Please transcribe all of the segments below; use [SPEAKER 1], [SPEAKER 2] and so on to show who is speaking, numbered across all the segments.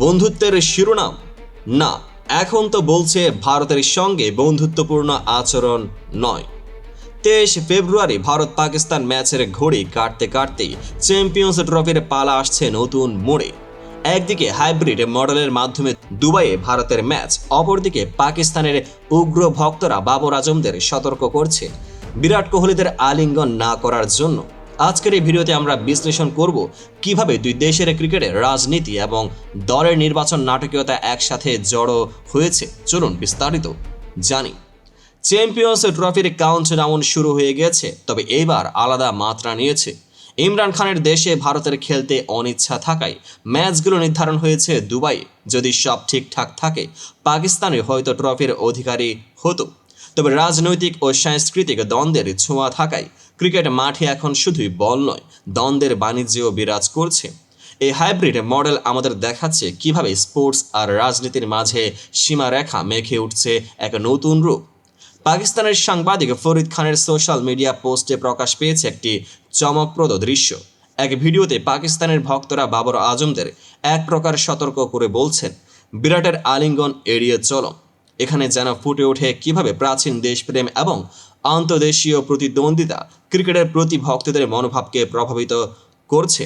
[SPEAKER 1] বন্ধুত্বের শিরোনাম? না, এখন তো বলছে ভারতের সঙ্গে বন্ধুত্বপূর্ণ আচরণ নয়। তেইশ ফেব্রুয়ারি ভারত পাকিস্তান ম্যাচের ঘড়ি কাটতে কাটতেই চ্যাম্পিয়ন্স ট্রফির পালা আসছে নতুন মোড়ে। একদিকে হাইব্রিড মডেলের মাধ্যমে দুবাইয়ে ভারতের ম্যাচ, অপরদিকে পাকিস্তানের উগ্র ভক্তরা বাবর আজমদের সতর্ক করছে। বিরাট কোহলিদের আলিঙ্গন না করার জন্য আজকের এই ভিডিওতে আমরা বিশ্লেষণ করব কীভাবে দুই দেশের ক্রিকেটে রাজনীতি এবং দলের নির্বাচন নাটকীয়তা একসাথে জড়ো হয়েছে। চলুন বিস্তারিত জানি। চ্যাম্পিয়ন্স ট্রফির কাউন্ট ডাউন শুরু হয়ে গেছে, তবে এবার আলাদা মাত্রা নিয়েছে। ইমরান খানের দেশে ভারতের খেলতে অনিচ্ছা থাকায় ম্যাচগুলো নির্ধারণ হয়েছে দুবাই যদি সব ঠিকঠাক থাকে পাকিস্তানে হয়তো ট্রফির অধিকারী হতো। তবে রাজনৈতিক ও সাংস্কৃতিক দ্বন্দ্বের ছোঁয়া থাকায় ক্রিকেট মাঠে এখন শুধুই বল নয়, দ্বন্দ্বের বাণিজ্যও বিরাজ করছে। এই হাইব্রিড মডেল আমাদের দেখাচ্ছে কীভাবে স্পোর্টস আর রাজনীতির মাঝে সীমারেখা মেখে উঠছে এক নতুন রূপ। পাকিস্তানের সাংবাদিক ফরিদ খানের সোশ্যাল মিডিয়া পোস্টে প্রকাশ পেয়েছে একটি চমকপ্রদ দৃশ্য। এক ভিডিওতে পাকিস্তানের ভক্তরা বাবর আজমদের এক প্রকার সতর্ক করে বলছেন, বিরাটের আলিঙ্গন এড়িয়ে চলো এখানে যেন ফুটে ওঠে কীভাবে প্রাচীন দেশপ্রেম এবং আন্তদেশীয় প্রতিদ্বন্দ্বিতা ক্রিকেটের প্রতি ভক্তদের মনোভাবকে প্রভাবিত করছে।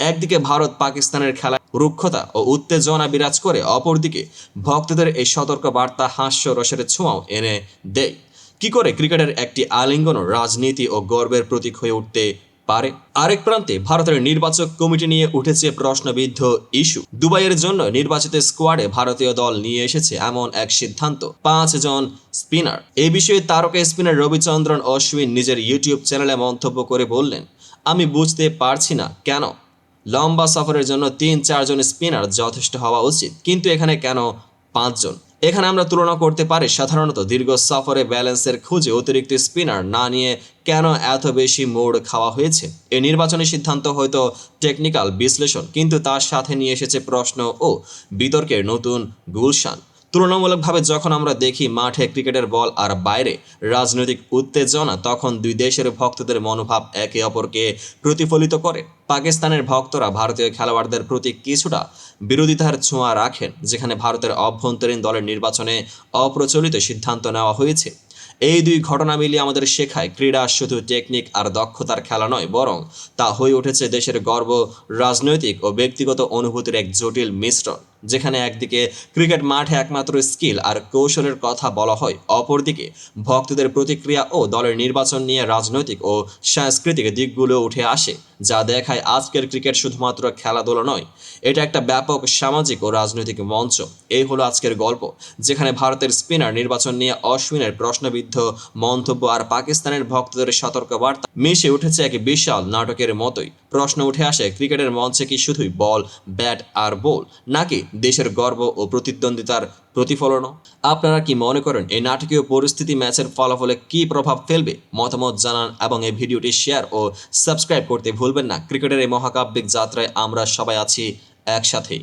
[SPEAKER 1] একদিকে ভারত পাকিস্তানের খেলা রুক্ষতা ও উত্তেজনা বিরাজ করে, অপরদিকে ভক্তদের এই সতর্ক বার্তা হাস্য রসের ছোঁয়াও এনে দেয়। কি করে ক্রিকেটের একটি আলিঙ্গন, রাজনীতি ও গর্বের প্রতীক হয়ে উঠতে পারে। আরেক প্রান্তে ভারতের নির্বাচক কমিটি নিয়ে উঠেছে প্রশ্নবিদ্ধ ইস্যু। দুবাইয়ের জন্য নির্বাচিত স্কোয়াডে ভারতীয় দল নিয়ে এসেছে এমন এক সিদ্ধান্ত, পাঁচ জন স্পিনার। এ বিষয়ে তারকা স্পিনার রবিচন্দ্রন অশ্বিন নিজের ইউটিউব চ্যানেলে মন্তব্য করে বললেন, আমি বুঝতে পারছি না কেন? লম্বা সফরের জন্য তিন চারজন স্পিনার যথেষ্ট হওয়া উচিত, কিন্তু এখানে কেন পাঁচজন? এখানে আমরা তুলনা করতে পারি সাধারণত দীর্ঘ সফরে ব্যালেন্সের খুঁজে অতিরিক্ত স্পিনার না নিয়ে কেন এত বেশি মোড় খাওয়া হয়েছে? এই নির্বাচনী সিদ্ধান্ত হয়তো টেকনিক্যাল বিশ্লেষণ, কিন্তু তার সাথে নিয়ে এসেছে প্রশ্ন ও বিতর্কের নতুন গুলশান। তুলনামূলকভাবে যখন আমরা দেখি মাঠে ক্রিকেটের বল আর বাইরে রাজনৈতিক উত্তেজনা, তখন দুই দেশের ভক্তদের মনোভাব একে অপরকে প্রতিফলিত করে। পাকিস্তানের ভক্তরা ভারতীয় খেলোয়াড়দের প্রতি কিছুটা বিরোধিতার ছোঁয়া রাখেন, যেখানে ভারতের অভ্যন্তরীণ দলের নির্বাচনে অপ্রচলিত সিদ্ধান্ত নেওয়া হয়েছে। এই দুই ঘটনা মিলিয়ে আমাদের শেখায়, ক্রীড়া শুধু টেকনিক আর দক্ষতার খেলা নয়, বরং তা হয়ে উঠেছে দেশের গর্ব, রাজনৈতিক ও ব্যক্তিগত অনুভূতির এক জটিল মিশ্রণ। যেখানে একদিকে ক্রিকেট মাঠে একমাত্র স্কিল আর কৌশলের কথা বলা হয়, অপরদিকে ভক্তদের প্রতিক্রিয়া ও দলের নির্বাচন নিয়ে রাজনৈতিক ও সাংস্কৃতিক দিকগুলো উঠে আসে, যা দেখায় আজকের ক্রিকেট শুধুমাত্র খেলাধুলা নয়। এটা একটা ব্যাপক সামাজিক ও রাজনৈতিক মঞ্চ। এই হলো আজকের গল্প, যেখানে ভারতের স্পিনার নির্বাচন নিয়ে অশ্বিনের প্রশ্নবিদ্ধ মন্তব্য আর পাকিস্তানের ভক্তদের সতর্কবার্তা মিশে উঠেছে এক বিশাল নাটকের মতোই। প্রশ্ন উঠে আসে, ক্রিকেটের মঞ্চে কি শুধুই বল, ব্যাট আর বোল, নাকি দেশের গর্ব ও প্রতিদ্বন্দ্বিতার প্রতিফলনও। আপনারা কি মনে করেন এই নাটকীয় পরিস্থিতি ম্যাচের ফলাফলে কি প্রভাব ফেলবে? মতামত জানান এবং এই ভিডিওটি শেয়ার ও সাবস্ক্রাইব করতে ভুলবেন না। ক্রিকেটের এই মহাকাব্যিক যাত্রায় আমরা সবাই আছি একসাথেই